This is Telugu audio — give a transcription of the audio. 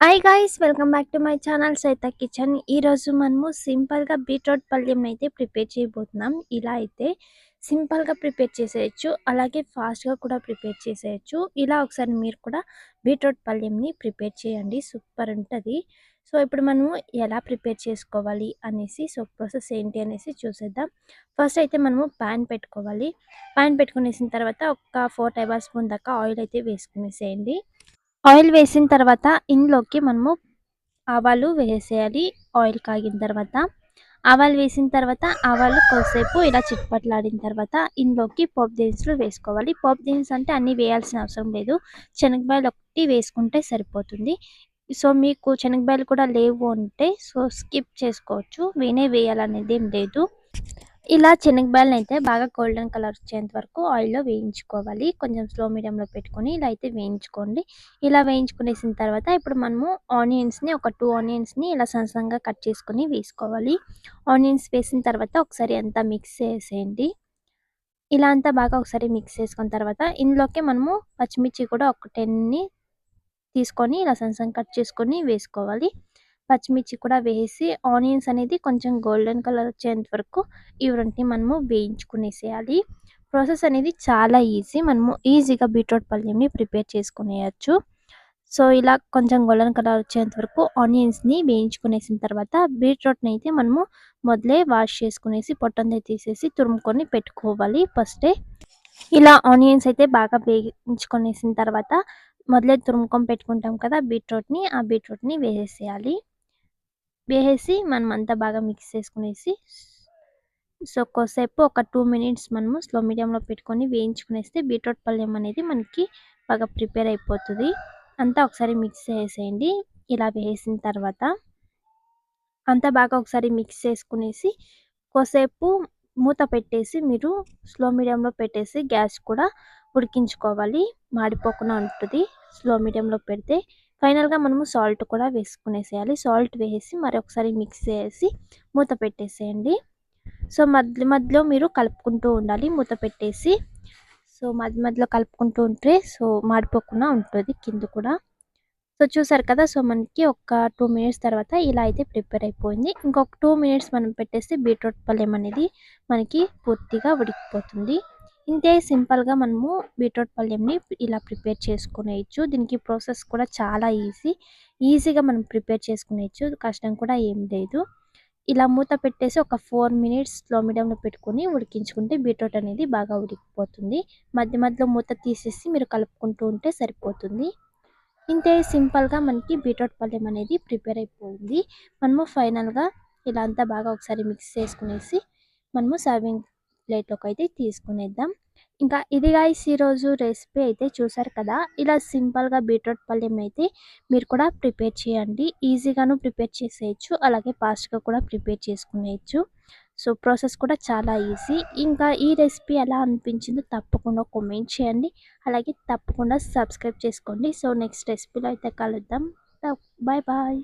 Hi guys welcome back to my channel సైత kitchen ఈరోజు మనము సింపుల్గా బీట్రూట్ పళ్ళెం అయితే ప్రిపేర్ చేయబోతున్నాం. ఇలా అయితే సింపుల్గా ప్రిపేర్ చేసేయచ్చు అలాగే ఫాస్ట్గా కూడా ప్రిపేర్ చేసేయచ్చు. ఇలా ఒకసారి మీరు కూడా బీట్రూట్ పళ్ళెంని ప్రిపేర్ చేయండి సూపర్ ఉంటుంది. సో ఇప్పుడు మనము ఎలా ప్రిపేర్ చేసుకోవాలి అనేసి సో ప్రాసెస్ ఏంటి అనేసి చూసేద్దాం. ఫస్ట్ అయితే మనము ప్యాన్ పెట్టుకోవాలి. ప్యాన్ పెట్టుకునేసిన తర్వాత ఒక ఫోర్ టేబుల్ స్పూన్ దాకా ఆయిల్ అయితే వేసుకునేసేయండి. ఆయిల్ వేసిన తర్వాత ఇందులోకి మనము ఆవాలు వేసేయాలి. ఆయిల్ కాగిన తర్వాత ఆవాలు వేసిన తర్వాత ఆవాలు కొద్దిసేపు ఇలా చిట్పట్లాడిన తర్వాత ఇందులోకి పోపు దినుసులు వేసుకోవాలి. పోపు దినుసు అంటే అన్నీ వేయాల్సిన అవసరం లేదు. శనగబాయలు ఒకటి వేసుకుంటే సరిపోతుంది. సో మీకు శనగబాయలు కూడా లేవు అంటే సో స్కిప్ చేసుకోవచ్చు. వేనే వేయాలనేది ఏం లేదు. ఇలా శనగబాయలను అయితే బాగా గోల్డెన్ కలర్ వచ్చేంత వరకు ఆయిల్లో వేయించుకోవాలి. కొంచెం స్లో మీడియంలో పెట్టుకొని ఇలా అయితే వేయించుకోండి. ఇలా వేయించుకునేసిన తర్వాత ఇప్పుడు మనము ఆనియన్స్ని ఒక టూ ఆనియన్స్ని ఇలా సన్నగా కట్ చేసుకొని వేసుకోవాలి. ఆనియన్స్ వేసిన తర్వాత ఒకసారి అంతా మిక్స్ చేసేయండి. ఇలా అంతా బాగా ఒకసారి మిక్స్ చేసుకున్న తర్వాత ఇందులోకి మనము పచ్చిమిర్చి కూడా ఒక టెన్ని తీసుకొని ఇలా సన్న కట్ చేసుకొని వేసుకోవాలి. పచ్చిమిర్చి కూడా వేసి ఆనియన్స్ అనేది కొంచెం గోల్డెన్ కలర్ వచ్చేంత వరకు ఈ రెంటిని మనము వేయించుకునేసేయాలి. ప్రాసెస్ అనేది చాలా ఈజీ. మనము ఈజీగా బీట్రూట్ పల్లెంని ప్రిపేర్ చేసుకునేయచ్చు. సో ఇలా కొంచెం గోల్డెన్ కలర్ వచ్చేంత వరకు ఆనియన్స్ని వేయించుకునేసిన తర్వాత బీట్రూట్ని అయితే మనము మొదలే వాష్ చేసుకునేసి పొట్టంది తీసేసి తురుముకొని పెట్టుకోవాలి ఫస్టే. ఇలా ఆనియన్స్ అయితే బాగా వేయించుకునేసిన తర్వాత మొదలే తురుముకొని పెట్టుకుంటాం కదా బీట్రూట్ని ఆ బీట్రూట్ని వేసేయాలి వేసేసి మనం అంతా బాగా మిక్స్ చేసుకునేసి సో కొద్దిసేపు ఒక టూ మినిట్స్ మనము స్లో మీడియంలో పెట్టుకొని వేయించుకునేస్తే బీట్రూట్ పళ్ళెం అనేది మనకి బాగా ప్రిపేర్ అయిపోతుంది. అంతా ఒకసారి మిక్స్ చేసేయండి. ఇలా వేసిన తర్వాత అంతా బాగా ఒకసారి మిక్స్ చేసుకునేసి కొద్దిసేపు మూత పెట్టేసి మీరు స్లో మీడియంలో పెట్టేసి గ్యాస్ కూడా ఉడికించుకోవాలి. మాడిపోకుండా ఉంటుంది. స్లో మీడియంలో పెడితే ఫైనల్గా మనము సాల్ట్ కూడా వేసుకునేసేయాలి. సాల్ట్ వేసి మరొకసారి మిక్స్ చేసి మూత పెట్టేసేయండి. సో మధ్య మధ్యలో మీరు కలుపుకుంటూ ఉండాలి. మూత పెట్టేసి సో మధ్య మధ్యలో కలుపుకుంటూ ఉంటే సో మాడిపోకుండా ఉంటుంది కింద కూడా. సో చూసారు కదా సో మనకి ఒక టూ మినిట్స్ తర్వాత ఇలా అయితే ప్రిపేర్ అయిపోయింది. ఇంకొక టూ మినిట్స్ మనం పెట్టేస్తే బీట్రూట్ పల్లెం అనేది మనకి పూర్తిగా ఉడికిపోతుంది. ఇంతే సింపుల్గా మనము బీట్రూట్ పళ్ళెంని ఇలా ప్రిపేర్ చేసుకునేయచ్చు. దీనికి ప్రాసెస్ కూడా చాలా ఈజీ. ఈజీగా మనం ప్రిపేర్ చేసుకునేయచ్చు. కష్టం కూడా ఏం లేదు. ఇలా మూత పెట్టేసి ఒక ఫోర్ మినిట్స్ స్లో మీడియంలో పెట్టుకొని ఉడికించుకుంటే బీట్రూట్ అనేది బాగా ఉడికిపోతుంది. మధ్య మధ్యలో మూత తీసేసి మీరు కలుపుకుంటూ ఉంటే సరిపోతుంది. ఇంతే సింపుల్గా మనకి బీట్రూట్ పళ్ళెం అనేది ప్రిపేర్ అయిపోయింది. మనము ఫైనల్గా ఇలా అంతా బాగా ఒకసారి మిక్స్ చేసుకునేసి మనము సర్వింగ్ ప్లేట్లోకి అయితే తీసుకునేద్దాం. ఇంకా ఇది గాయస్ ఈరోజు రెసిపీ అయితే చూసారు కదా? ఇలా సింపుల్గా బీట్రూట్ పల్లెం అయితే మీరు కూడా ప్రిపేర్ చేయండి. ఈజీగాను ప్రిపేర్ చేసేయచ్చు. అలాగే ఫాస్ట్గా కూడా ప్రిపేర్ చేసుకునేయచ్చు. సో ప్రాసెస్ కూడా చాలా ఈజీ ఇంకా ఈ రెసిపీ ఎలా అనిపించిందో తప్పకుండా కామెంట్ చేయండి. అలాగే తప్పకుండా సబ్స్క్రైబ్ చేసుకోండి. సో నెక్స్ట్ రెసిపీలో అయితే కలుద్దాం. Bye bye